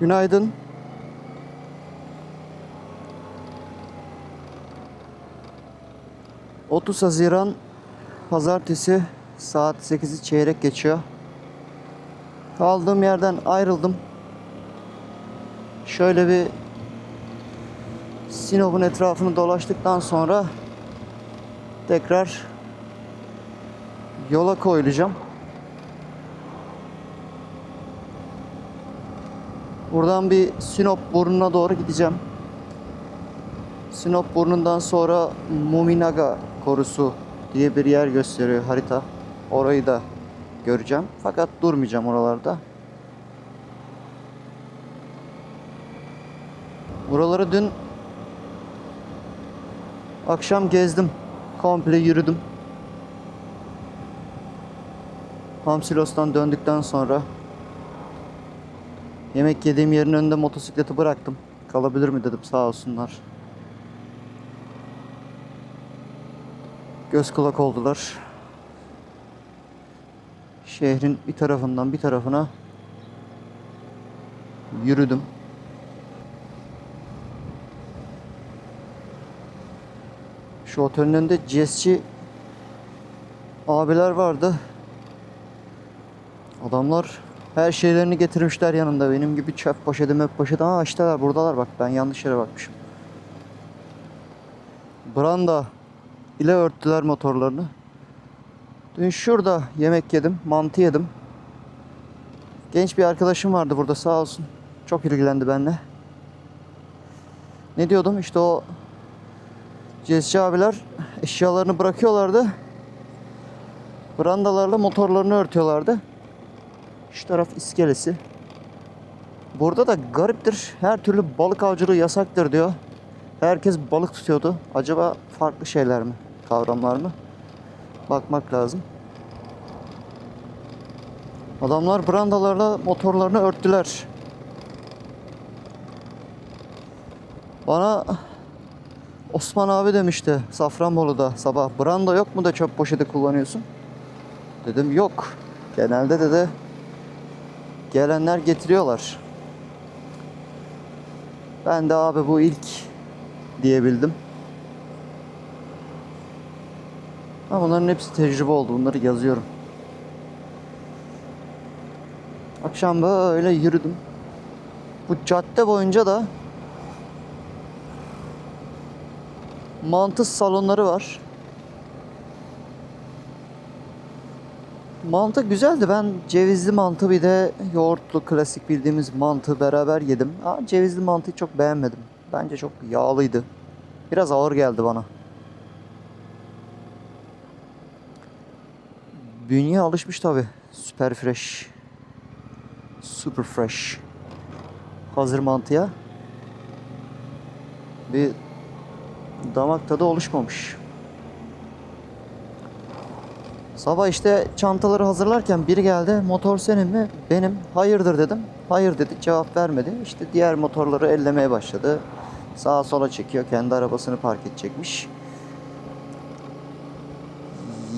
Günaydın. ...30 Haziran... ...Pazartesi... ...saat 8'i çeyrek geçiyor. Kaldığım yerden ayrıldım. Şöyle bir... ...Sinop'un etrafını dolaştıktan sonra... ...tekrar... ...yola koyulacağım. Buradan bir Sinop burnuna doğru gideceğim. Sinop burnundan sonra Muminaga korusu diye bir yer gösteriyor harita. Orayı da göreceğim. Fakat durmayacağım oralarda. Buraları dün akşam gezdim. Komple yürüdüm. Hamsilos'tan döndükten sonra Yemek yediğim yerin önünde motosikleti bıraktım. Kalabilir mi dedim sağ olsunlar. Göz kulak oldular. Şehrin bir tarafından bir tarafına yürüdüm. Şu otelin önünde GSC abiler vardı. Adamlar her şeylerini getirmişler yanında. Benim gibi çöp poşeti möp poşeti. Aa işteler buradalar bak. Ben yanlış yere bakmışım. Branda ile örttüler motorlarını. Dün şurada yemek yedim. Mantı yedim. Genç bir arkadaşım vardı burada sağ olsun. Çok ilgilendi benimle. Ne diyordum? İşte o CSC abiler eşyalarını bırakıyorlardı. Brandalarla motorlarını örtüyorlardı. Şu taraf iskelesi. Burada da gariptir. Her türlü balık avcılığı yasaktır diyor. Herkes balık tutuyordu. Acaba farklı şeyler mi? Kavramlar mı? Bakmak lazım. Adamlar brandalarla motorlarını örttüler. Bana Osman abi demişti Safranbolu'da sabah. Branda yok mu da çöp poşeti kullanıyorsun? Dedim yok. Genelde de gelenler getiriyorlar. Ben de abi bu ilk diyebildim. Ama bunların hepsi tecrübe oldu. Bunları yazıyorum. Akşam böyle yürüdüm. Bu cadde boyunca da mantı salonları var. Mantı güzeldi. Ben cevizli mantı bir de yoğurtlu klasik bildiğimiz mantı beraber yedim. Aa, cevizli mantıyı çok beğenmedim. Bence çok yağlıydı. Biraz ağır geldi bana. Bünye alışmış tabi. Süper fresh. Super fresh. Hazır mantıya. Bir damak tadı oluşmamış. Sabah işte çantaları hazırlarken biri geldi. Motor senin mi? Benim. Hayırdır dedim. Hayır dedi. Cevap vermedi. İşte diğer motorları ellemeye başladı. Sağa sola çekiyor. Kendi arabasını park edecekmiş.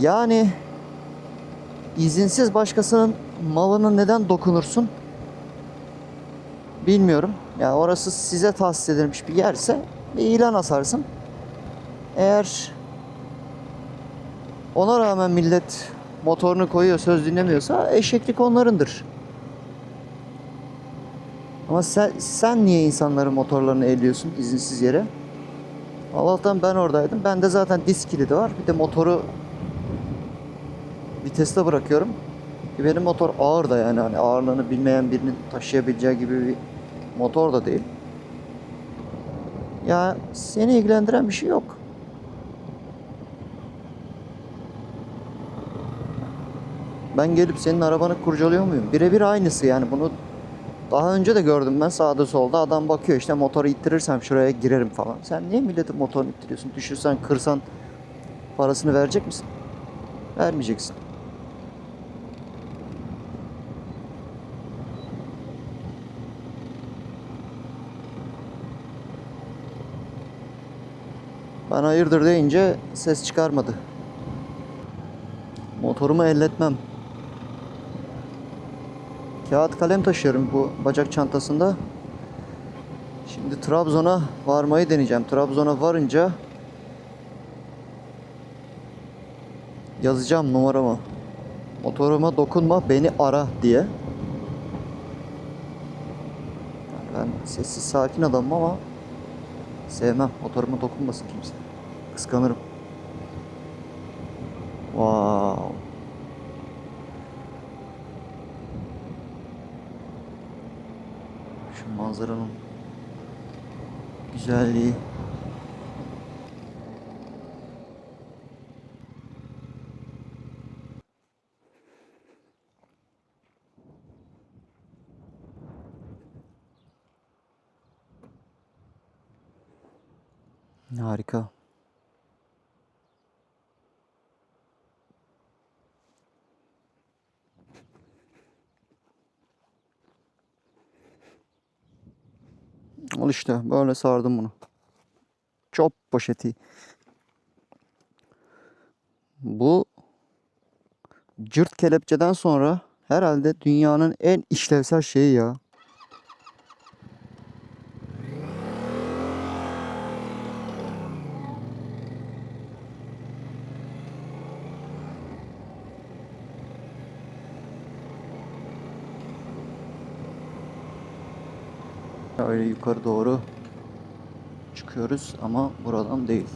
Yani izinsiz başkasının malına neden dokunursun? Bilmiyorum. Ya orası size tahsis edilmiş bir yerse bir ilan asarsın. Eğer ona rağmen millet motorunu koyuyor, söz dinlemiyorsa eşeklik onlarındır. Ama sen, sen niye insanların motorlarını elliyorsun izinsiz yere? Allah'tan ben oradaydım. Bende zaten disk kilidi var. Bir de motoru viteste bırakıyorum. Ki Benim motor ağır da yani hani ağırlığını bilmeyen birinin taşıyabileceği gibi bir motor da değil. Ya seni ilgilendiren bir şey yok. Ben gelip senin arabanı kurcalıyor muyum? Birebir aynısı yani bunu daha önce de gördüm ben sağda solda adam bakıyor işte motoru ittirirsem şuraya girerim falan. Sen niye milletin motorunu ittiriyorsun? Düşürsen kırsan parasını verecek misin? Vermeyeceksin. Ben hayırdır deyince ses çıkarmadı. Motorumu elletmem. Kağıt kalem taşıyorum bu bacak çantasında. Şimdi Trabzon'a varmayı deneyeceğim. Trabzon'a varınca yazacağım numaramı. Motoruma dokunma beni ara diye. Ben sessiz sakin adamım ama sevmem. Motoruma dokunmasın kimse. Kıskanırım. Wow. Şu manzaranın güzelliği. Harika. İşte böyle sardım bunu. Çöp poşeti. Bu cırt kelepçeden sonra herhalde dünyanın en işlevsel şeyi ya. Öyle yukarı doğru çıkıyoruz ama buradan değil.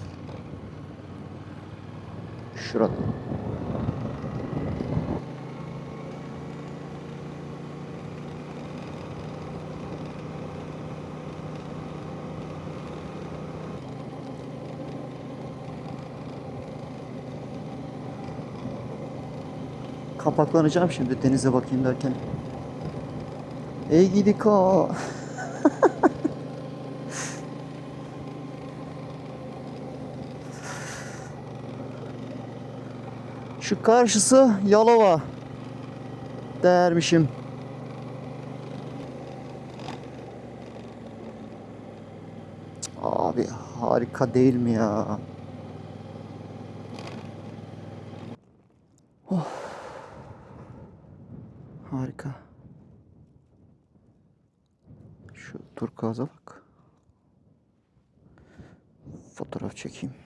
Şuradan. Kapaklanacağım şimdi denize bakayım derken. Ey gidi ka. Şu karşısı Yalova. Dermişim. Abi harika değil mi ya? Oh. Harika. Şu turkuaza bak. Fotoğraf çekeyim.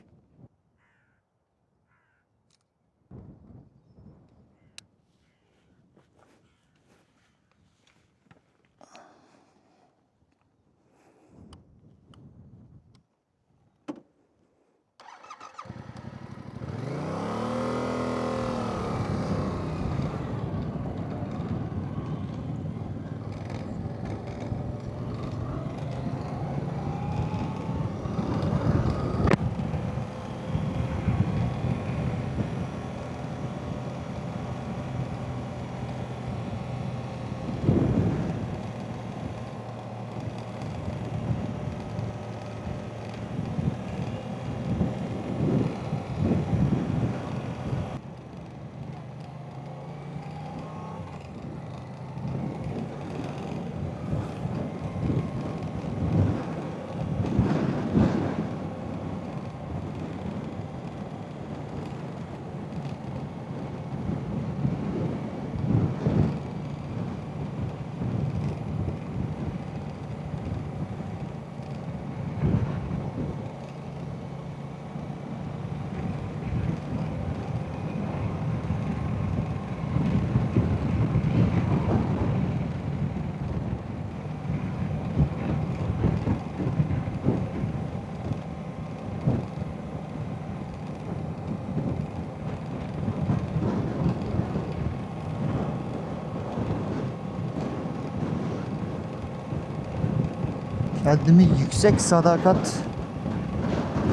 Kendimi yüksek sadakat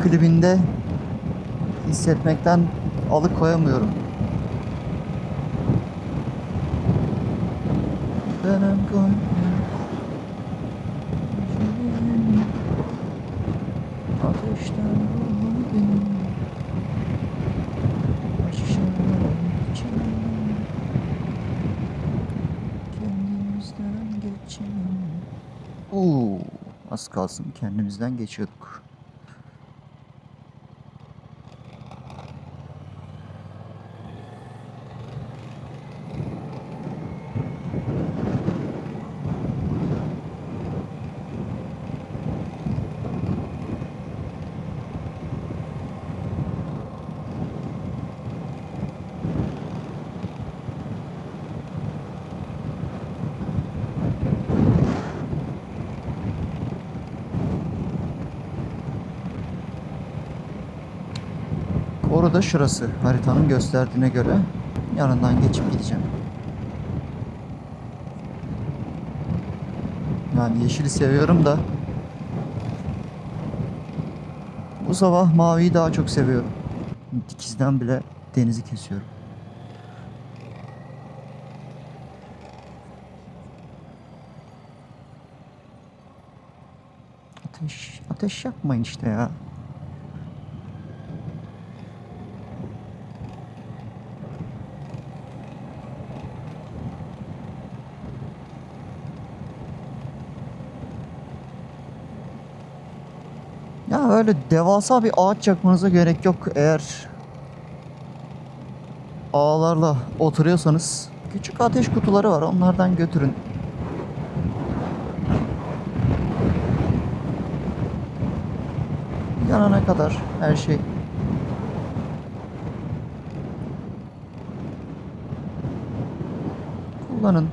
klibinde hissetmekten alıkoyamıyorum. Benim kalbim ateşten az kalsın kendimizden geçiyorduk. Doğru şurası. Haritanın gösterdiğine göre yanından geçip gideceğim. Yani yeşili seviyorum da bu sabah maviyi daha çok seviyorum. Dikizden bile denizi kesiyorum. Ateş, ateş yakmayın işte ya. Ya öyle devasa bir ağaç yakmanıza gerek yok eğer ağlarla oturuyorsanız. Küçük ateş kutuları var onlardan götürün. Yanana kadar her şey. Kullanın.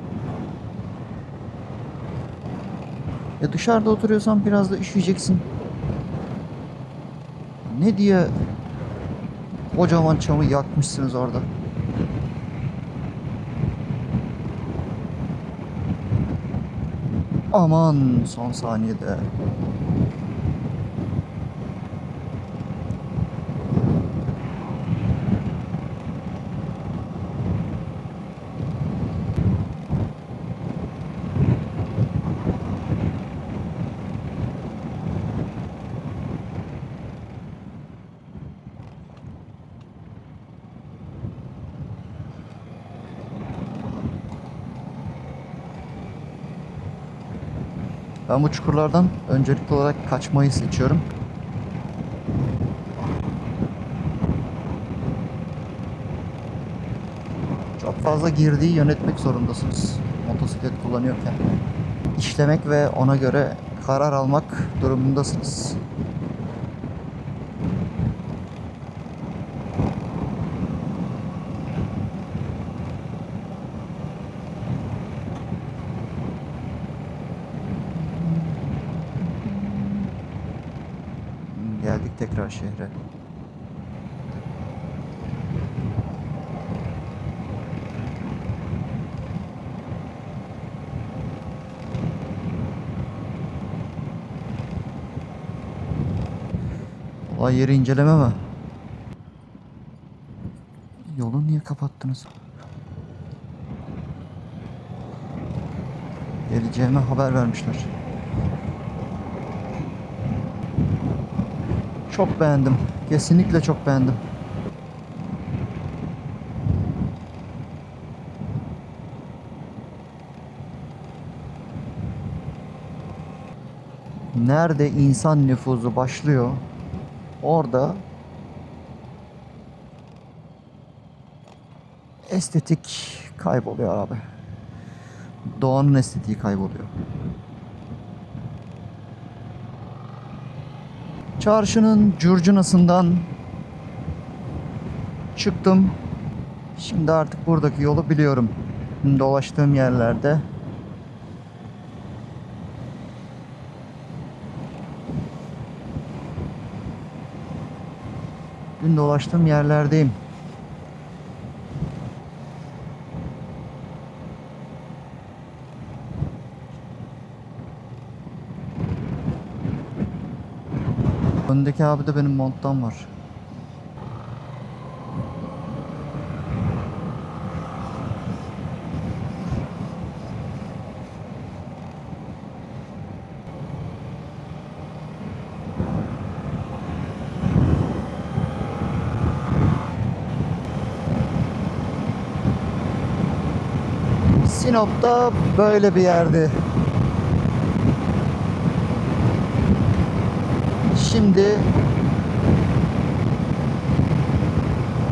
Ya dışarıda oturuyorsan biraz da üşüyeceksin. Ne diye kocaman çamı yakmışsınız orada. Aman son saniyede. Ben bu çukurlardan öncelikli olarak kaçmayı seçiyorum. Çok fazla girdiği yönetmek zorundasınız motosiklet kullanıyorken. İşlemek ve ona göre karar almak durumundasınız. Tekrar şehre. Olay yeri inceleme mi? Yolu niye kapattınız? Geleceğime haber vermişler. Çok beğendim. Kesinlikle çok beğendim. Nerede insan nüfuzu başlıyor, orada estetik kayboluyor abi. Doğanın estetiği kayboluyor. Çarşının curcunasından çıktım. Şimdi artık buradaki yolu biliyorum. Dolaştığım yerlerde Dün dolaştığım yerlerdeyim. Öndeki abi de benim monttan var. Sinop'ta böyle bir yerdi. Şimdi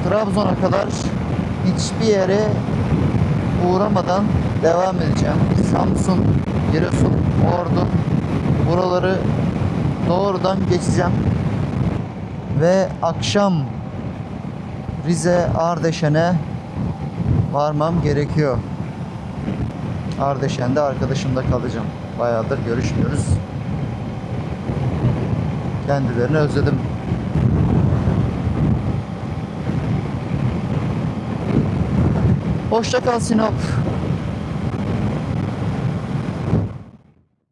Trabzon'a kadar hiçbir yere uğramadan devam edeceğim. Samsun, Giresun, Ordu buraları doğrudan geçeceğim. Ve akşam Rize Ardeşen'e varmam gerekiyor. Ardeşen'de arkadaşımda kalacağım. Bayağıdır görüşmüyoruz. Kendilerini özledim. Hoşça kal Sinop.